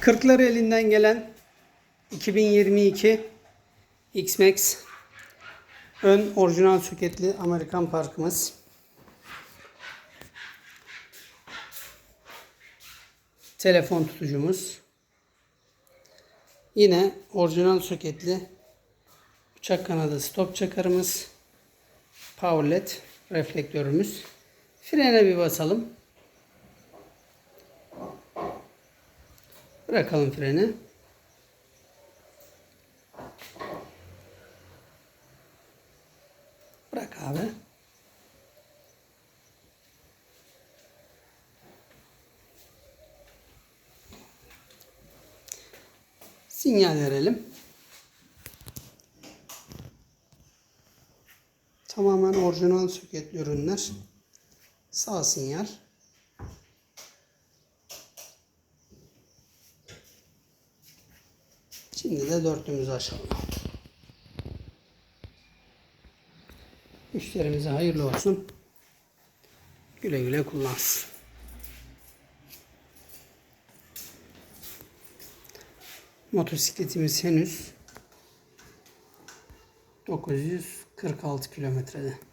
Kırklar elinden gelen 2022 X-Max ön orijinal soketli Amerikan parkımız. Telefon tutucumuz. Yine orijinal soketli bıçak kanadı stop çakarımız. Power led reflektörümüz. Frene bir basalım. Bırakalım freni. Bırak abi. Sinyal verelim. Tamamen orijinal soketli ürünler. Sağ sinyal. Şimdi de dörtlüğümüzü açalım. Müşterimize hayırlı olsun. Güle güle kullansın. Motosikletimiz henüz 946 kilometrede.